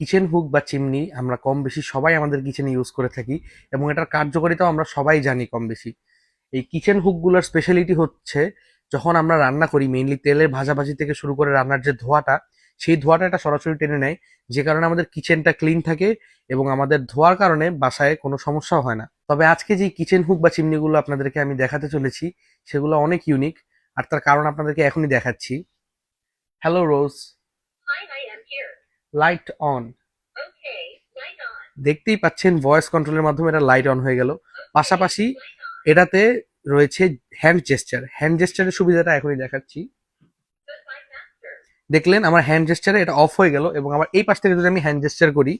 Kitchen hook বা chimney, আমরা কম বেশি সবাই আমাদের কিচেনে ইউজ করে থাকি এবং এটার কার্যকারিতাও আমরা সবাই জানি কম বেশি এই কিচেন হুকগুলোর স্পেশালিটি হচ্ছে যখন আমরা রান্না করি মেইনলি তেলের ভাজাভাজি থেকে শুরু করে রান্নার যে ধোয়াটা, সেই ধোয়াটা এটা সরাসরি টেনে নেয়, যে কারণে আমাদের কিচেনটা ক্লিন থাকে এবং আমাদের ধোয়ার কারণে বাসায় কোনো সমস্যাও হয় না। তবে আজকে যে কিচেন হুক বা চিমনিগুলো আপনাদেরকে আমি দেখাতে চলেছি, সেগুলো অনেক ইউনিক আর তার কারণ আপনাদেরকে এখনই দেখাচ্ছি। Hello rose light on. দেখতেই পাচ্ছেন ভয়েস কন্ট্রোলের মাধ্যমে এটা লাইট অন হয়ে গেল। পাশাপাশি এটাতে রয়েছে হ্যান্ড জেস্টার হ্যান্ড জেস্টারের সুবিধাটা এখনই দেখাচ্ছি। দেখলেন আমার হ্যান্ড জেস্টারে এটা অফ হয়ে গেল এবং আমার এই পাশ থেকে যদি আমি হ্যান্ড জেস্টার করি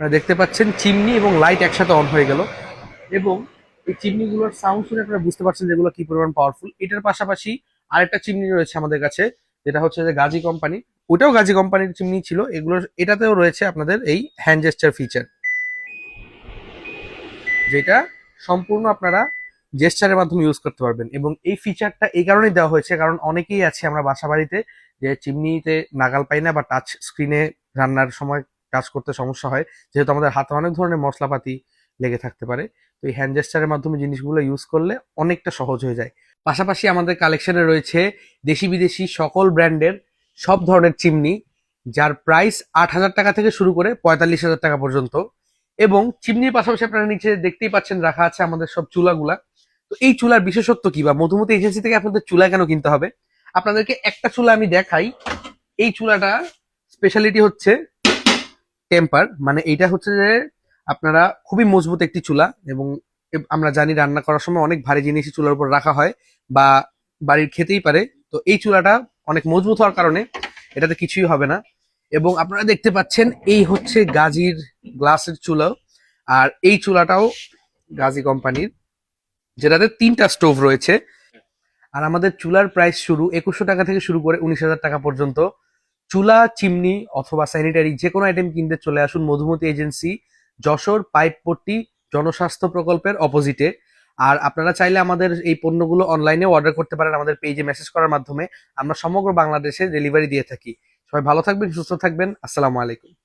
দেখতে পাচ্ছেন চিমনি এবং লাইট একসাথে অন হয়ে গেল। এবং এই চিমনিগুলোর সাউন্ড শুনে আপনারা বুঝতে পারছেন যেগুলো কি পরিমাণ পাওয়ারফুল এটার পাশাপাশি আরেকটা চিমনি রয়েছে আমাদের কাছে যেটা হচ্ছে যে গাজী কোম্পানি ওটাও গাজি কোম্পানির চিমনি ছিল। এগুলো, এটাতেও রয়েছে আপনাদের এই হ্যান্ড জেস্টার ফিচার যেটা সম্পূর্ণ আপনারা জেস্টারের মাধ্যমে ইউজ করতে পারবেন। এবং এই ফিচারটা এই কারণেই দেওয়া হয়েছে, কারণ অনেকেই আছে আমরা বাসা বাড়িতে যে চিমনিতে নাগাল পাই না বা টাচ স্ক্রিনে রান্নার সময় কাজ করতে সমস্যা হয়, যেহেতু আমাদের হাতে অনেক ধরনের মশলাপাতি লেগে থাকতে পারে। তো এই হ্যান্ড জেস্টারের মাধ্যমে জিনিসগুলো ইউজ করলে অনেকটা সহজ হয়ে যায়। পাশাপাশি আমাদের কালেকশনে রয়েছে দেশি বিদেশি সকল ব্র্যান্ডের সব ধরনের চিমনি, যার প্রাইস আট হাজার টাকা থেকে শুরু করে পঁয়তাল্লিশ হাজার টাকা পর্যন্ত। এবং চিমনির পাশাপাশি আপনারা নিচে দেখতেই পাচ্ছেন রাখা আছে আমাদের সব চুলাগুলা। তো এই চুলার বিশেষত্ব কি বা মধুমতি এজেন্সি থেকে আপনাদের চুলা কেন কিনতে হবে? আপনাদেরকে একটা চুলা আমি দেখাই। এই চুলাটা স্পেশালিটি হচ্ছে টেম্পার মানে এইটা হচ্ছে যে আপনারা খুবই মজবুত একটি চুলা এবং আমরা জানি রান্না করার সময় অনেক ভারী জিনিস চুলার উপর রাখা হয় বা বাড়ির খেতেই পারে। তো এই চুলাটা অনেক মজবুত হওয়ার কারণে এটাতে কিছুই হবে না। এবং আপনারা দেখতে পাচ্ছেন, এই হচ্ছে গাজির গ্লাসের চুলা আর এই চুলাটাও গাজি কোম্পানির, যেটাতে তিনটা স্টোভ রয়েছে। আর আমাদের চুলার প্রাইস শুরু একুশশো টাকা থেকে শুরু করে উনিশ হাজার টাকা পর্যন্ত। চুলা, চিমনি অথবা স্যানিটারি যে কোনো আইটেম কিনতে চলে আসুন মধুমতি এজেন্সি যশোর পাইপ পাইপপট্টি জনস্বাস্থ্য প্রকল্পের অপোজিটে আর আপনারা চাইলে আমাদের এই পণ্যগুলো অনলাইনে অর্ডার করতে পারেন আমাদের পেজে মেসেজ করার মাধ্যমে। আমরা সমগ্র বাংলাদেশে ডেলিভারি দিয়ে থাকি। সবাই ভালো থাকবেন, সুস্থ থাকবেন। আসসালামু আলাইকুম।